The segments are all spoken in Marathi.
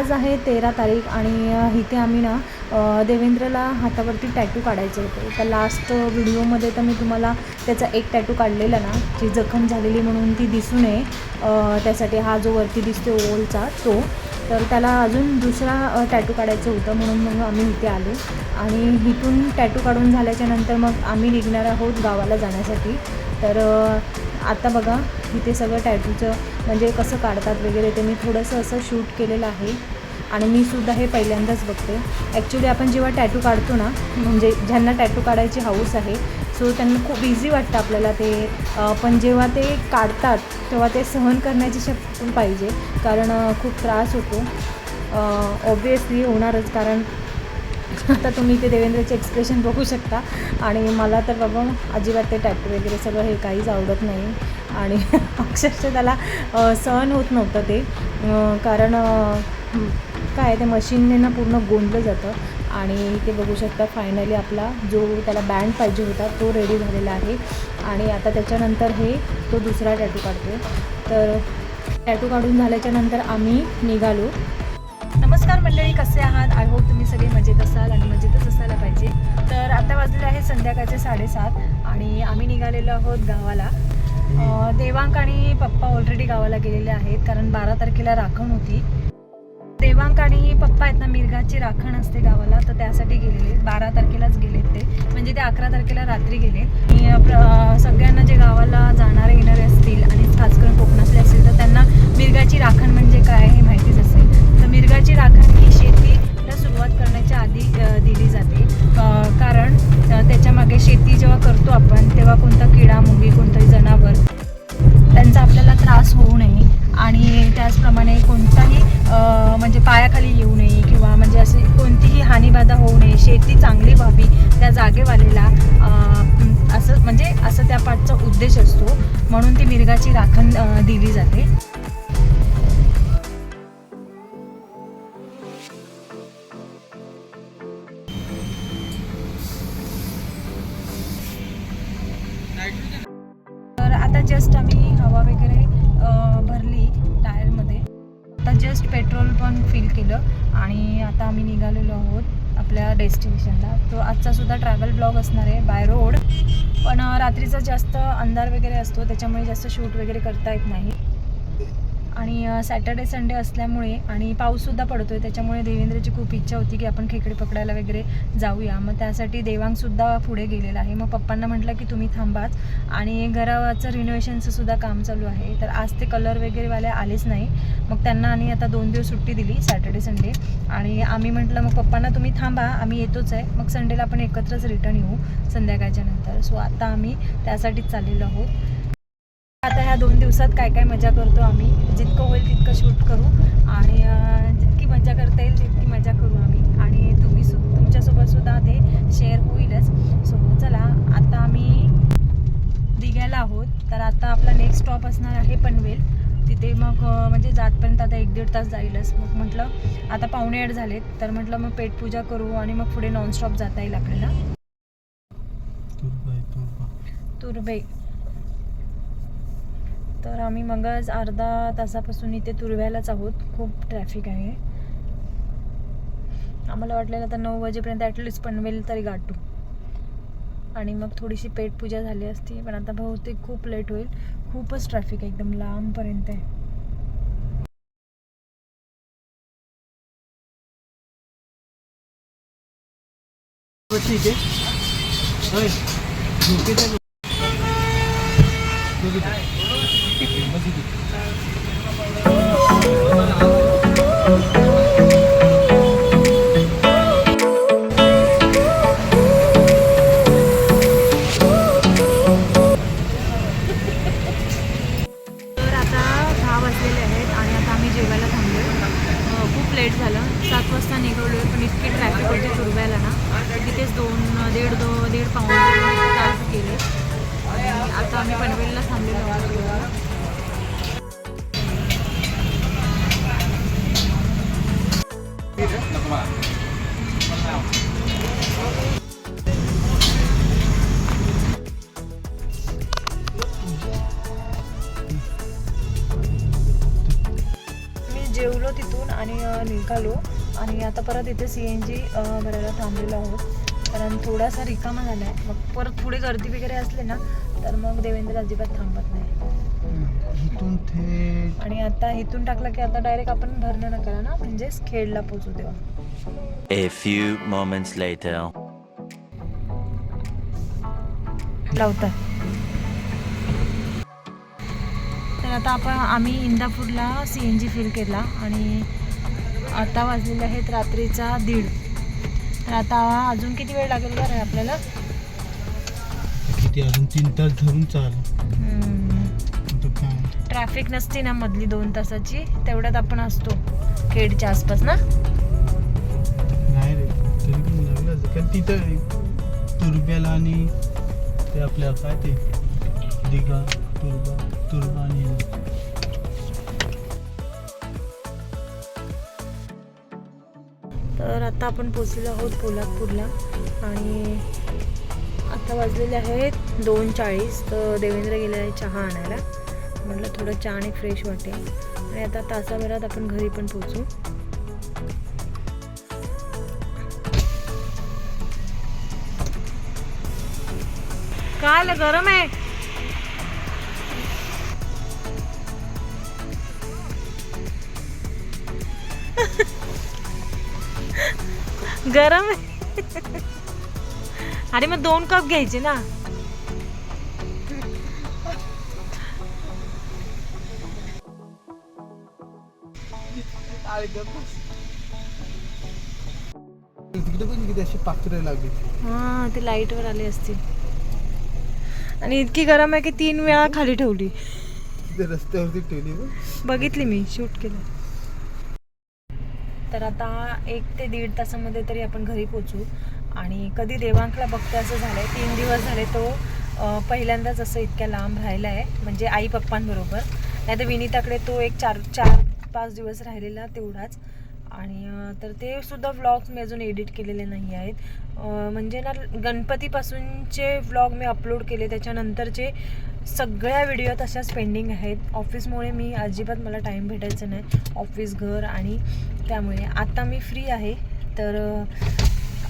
आज आहे तेरा तारीख आणि इथे आम्ही ना देवेंद्रला हातावरती टॅटू काढायचे होते. तर लास्ट व्हिडिओमध्ये तर मी तुम्हाला त्याचा एक टॅटू काढलेला ना जी जखम झालेली म्हणून ती दिसू नये. त्यासाठी हा जो वरती दिसतो ओलचा तो तर त्याला अजून दुसरा टॅटू काढायचं होतं म्हणून मग आम्ही इथे आलो. आणि इथून टॅटू काढून झाल्याच्यानंतर मग आम्ही निघणार आहोत गावाला जाण्यासाठी. तर आता बघा इथे सगळं टॅटूचं म्हणजे कसं काढतात वगैरे ते मी थोडंसं असं शूट केलेलं आहे. आणि मी सुद्धा हे पहिल्यांदाच बघते. ॲक्च्युली आपण जेव्हा टॅटू काढतो ना म्हणजे ज्यांना टॅटू काढायची हाऊस आहे सो त्यांना खूप इझी वाटतं आपल्याला ते पण जेव्हा ते काढतात तेव्हा ते सहन करण्याची शक्ती पाहिजे. कारण खूप त्रास होतो. ऑब्वियसली होणारच कारण आता तुम्ही ते देवेंद्रचे एक्सप्रेशन बघू शकता. आणि मला तर बाबा अजिबात ते टॅटू वगैरे सगळं हे काहीच आवडत नाही. आणि अक्षरशः त्याला सहन होत नव्हतं ते. कारण काय ते मशीनने ना पूर्ण गोंदलं जातं. आणि ते बघू शकता फायनली आपला जो त्याला बँड पाहिजे होता तो रेडी झालेला आहे. आणि आता त्याच्यानंतर हे तो दुसरा टॅटू काढतो तर टॅटू काढून झाल्याच्यानंतर आम्ही निघालो. मंडळी कसे आहात? आय होप तुम्ही सगळे मजेत असाल आणि मजेतच असायला पाहिजे. तर आता वाजलेले आहे संध्याकाळचे साडेसात आणि आम्ही निघालेलो आहोत गावाला. देवांक आणि पप्पा ऑलरेडी गावाला गेलेले आहेत कारण बारा तारखेला राखण होती. देवांक आणि पप्पा आहेत ना मिरगाची राखण असते गावाला तर त्यासाठी गेलेले. बारा तारखेलाच गेलेत ते. म्हणजे ते अकरा तारखेला रात्री गेले. आणि सगळ्यांना जे गावाला जाणारे येणारे असतील आणि खास करून कोकणातले असतील तर त्यांना मिरगाची राखण म्हणजे काय हे माहितीच असेल. मिरगाची राखण ही शेतीला सुरुवात करण्याच्या आधी दिली जाते. कारण त्याच्यामागे शेती जेव्हा करतो आपण तेव्हा कोणता किडा मुंगी कोणतंही जनावर त्यांचा आपल्याला त्रास होऊ नये. आणि त्याचप्रमाणे कोणताही म्हणजे पायाखाली येऊ नये किंवा म्हणजे अशी कोणतीही हानीबाधा होऊ नये शेती चांगली व्हावी त्या जागेवालीला असं म्हणजे असं त्या पाठचा उद्देश असतो. म्हणून ती मिरगाची राखण दिली जाते. आता जस्ट आम्ही हवा वगैरे भरली टायरमध्ये. आता जस्ट पेट्रोल पण फिल केलं आणि आता आम्ही निघालेलो आहोत आपल्या डेस्टिनेशनला तो आजचा सुद्धा ट्रॅव्हल ब्लॉग असणार आहे बाय रोड पण रात्रीचा जास्त अंधार वगैरे असतो त्याच्यामुळे जास्त शूट वगैरे करता येत नाही. आणि सॅटर्डे संडे असल्यामुळे आणि पाऊससुद्धा पडतो आहे त्याच्यामुळे देवेंद्रची खूप इच्छा होती की आपण खेकडे पकडायला वगैरे जाऊया. मग त्यासाठी देवांगसुद्धा पुढे गेलेला आहे. मग पप्पांना म्हटलं की तुम्ही थांबाच आणि घराचं रिनोव्हेशनचं सुद्धा काम चालू आहे. तर आज ते कलर वगैरेवाले आलेच नाही. मग त्यांना आणि आता दोन दिवस सुट्टी दिली सॅटर्डे संडे. आणि आम्ही म्हटलं मग पप्पांना तुम्ही थांबा आम्ही येतोच आहे. मग संडेला आपण एकत्रच रिटर्न येऊ संध्याकाळच्या नंतर. सो आता आम्ही त्यासाठीच चाललेलो आहोत. आता ह्या दोन दिवसात काय काय मजा करतो आम्ही? जितकं होईल तितकं शूट करू. आणि जितकी मजा करता येईल तितकी मजा करू आम्ही. आणि तुम्ही सु तुमच्यासोबत सुद्धा ते शेअर होईलच. सो चला आता आम्ही दिघ्याला आहोत. तर आता आपला नेक्स्ट स्टॉप असणार आहे पनवेल. तिथे मग म्हणजे जातपर्यंत आता एक दीड तास जाईलच. मग म्हटलं आता पावणे आठ झालेत. तर म्हटलं मग पेटपूजा करू आणि मग पुढे नॉनस्टॉप जाता येईल आपल्याला. तुर्भे तर आम्ही मगच अर्धा तासापासून इथे तुरव्यालाच आहोत. खूप ट्रॅफिक आहे. आम्हाला वाटलेलं आता नऊ वाजेपर्यंत ॲटलिस्ट पनवेल तरी गाठू. आणि मग थोडीशी पेटपूजा झाली असती पण आता बहुतेक खूप लेट होईल. खूपच ट्रॅफिक आहे एकदम लांबपर्यंत आहे. ठीक आहे आम्ही जेवायला थांबलो खूप लेट झालं. सात वाजता पण ना. तिथेच दोन दीड दो दीड पाऊण गेले. आता आम्ही पनवेलला थांबलेलो आहोत मी जेवलो तिथून आणि निघालो. आणि आता परत इथे सी एन जी भरायला थांबलेलो आहोत. कारण थोडासा रिकामा झाला आहे मग परत पुढे गर्दी वगैरे असली ना तर मग देवेंद्र अजिबात थांबत नाही. इथून थेट. आणि आता इथून टाकलं की आता डायरेक्ट आपण भरणं नका ना म्हणजेच खेडला पोचू तेव्हा A few moments later. लावतात. तर आता आपण आम्ही इंदापूरला सी एन जी फिल केला आणि आता वाजलेले आहेत रात्रीचा दीड. तर आता अजून किती वेळ लागेल बरं आपल्याला? किती? अजून तीन तास धरून चाल. ट्रॅफिक नसते ना मधली दोन तासाची तेवढ्यात आपण असतो खेडच्या आसपास ना? नाही रे तरी पण लागलं कारण तिथं तुरब्याला आणि ते आपल्या काय ते दिघा तुरबा तुरबा आणि तर आता आपण पोचलेलो आहोत पोलादपूरला आणि आता वाजलेले आहेत दोन चाळीस तर देवेंद्र गेले आहे चहा आणायला. म्हटलं थोडं चहाने फ्रेश वाटेल. आणि आता तासाभरात आपण घरी पण पोचू काय गरम आहे. गरम आहे. अरे मग दोन कप घ्यायचे ना. तिकडे पण किती अशी पाखरे लागली. हा ते लाईटवर आली असती आणि इतकी गरम आहे की तीन वेळा खाली ठेवली. तिथे रस्त्यावरती ठेवली बघ. बघितली मी शूट केलं. तर आता एक ते दीड तासामध्ये तरी आपण घरी पोचू आणि कधी देवांकला बघते असं झालंय तीन दिवस झाले तो पहिल्यांदाच असं इतक्या लांब राहिला आहे म्हणजे आई पप्पांबरोबर नाही तर विनीताकडे तो एक चार चार पाच दिवस राहिलेला तेवढाच. आणि तर ते सुद्धा व्लॉग्स मी अजून एडिट केलेले नाही आहेत. म्हणजे ना गणपतीपासूनचे व्लॉग मी अपलोड केले त्याच्यानंतरचे सगळ्या व्हिडिओ तशाच पेंडिंग आहेत. ऑफिसमुळे मी अजिबात मला टाईम भेटायचं नाही. ऑफिस घर आणि त्यामुळे. आता मी फ्री आहे. तर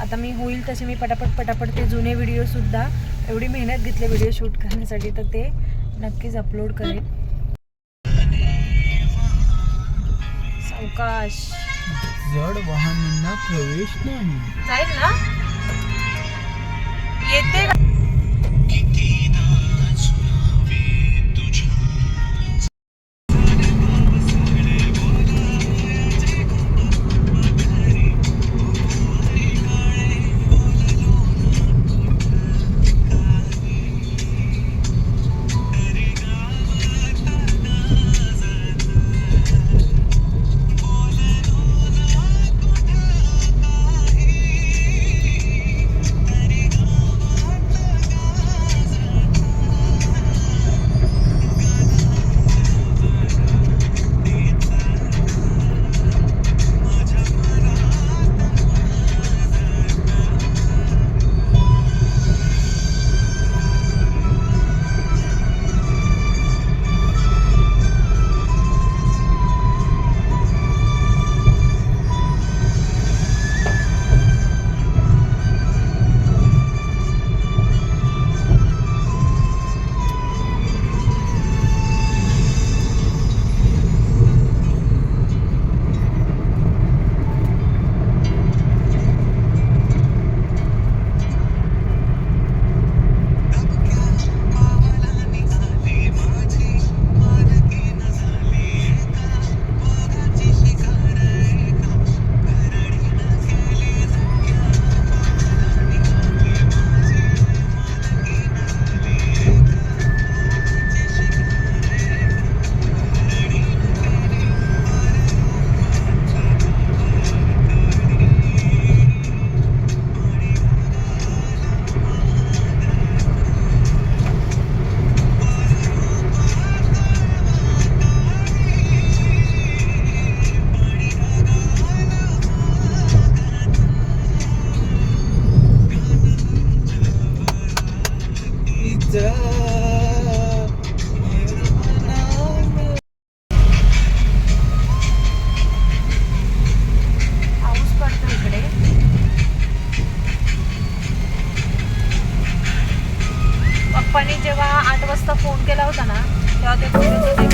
आता मी होईल तसे मी पटापट पटापट ते जुने व्हिडिओसुद्धा एवढी मेहनत घेतली व्हिडिओ शूट करण्यासाठी तर ते नक्कीच अपलोड करेन. सावकाश जड वाहनांना प्रवेश नाही. जाईल ना? येते का?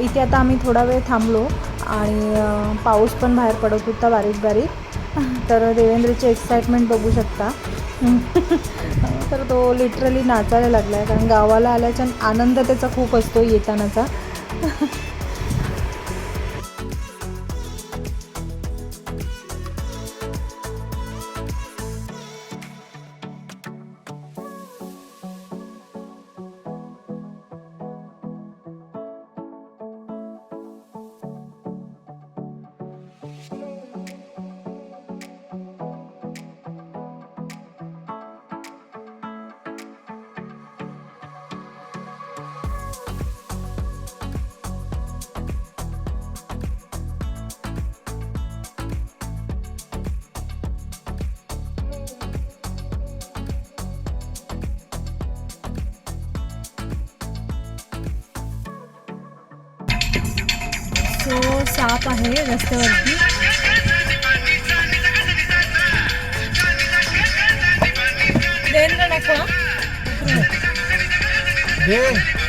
इथे आता आम्ही थोडा वेळ थांबलो आणि पाऊस पण बाहेर पडत होता बारीक बारीक. तर देवेंद्रची एक्साइटमेंट बघू शकता. तर तो लिटरली नाचायला लागला आहे कारण गावाला आल्याच्या आनंद त्याचा खूप असतो येतानाचा. साप आहे रस्त्यावरती. देवेंद्र नको दे.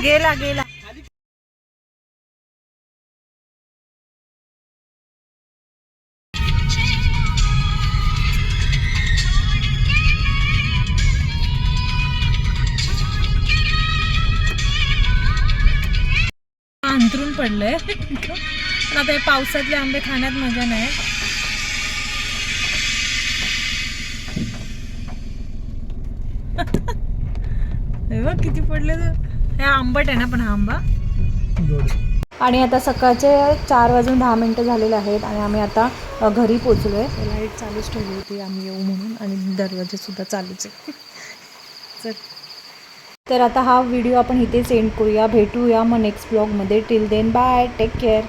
गेला गेला. अंतरून पडलंय. पण आता हे पावसातले आंबे खाण्यात मजा नाही. हे किती पडले तर. हे आंबट आहे ना पण हा आंबा? आणि आता सकाळचे चार वाजून दहा मिनटं झालेले आहेत आणि आम्ही आता घरी पोचलो आहे लाइट चालूच ठेवली होती आम्ही येऊ म्हणून आणि दरवाजेसुद्धा चालूच आहे चल. तर आता हा व्हिडिओ आपण इथेच एंड करूया. भेटूया मग नेक्स्ट ब्लॉगमध्ये till then bye take care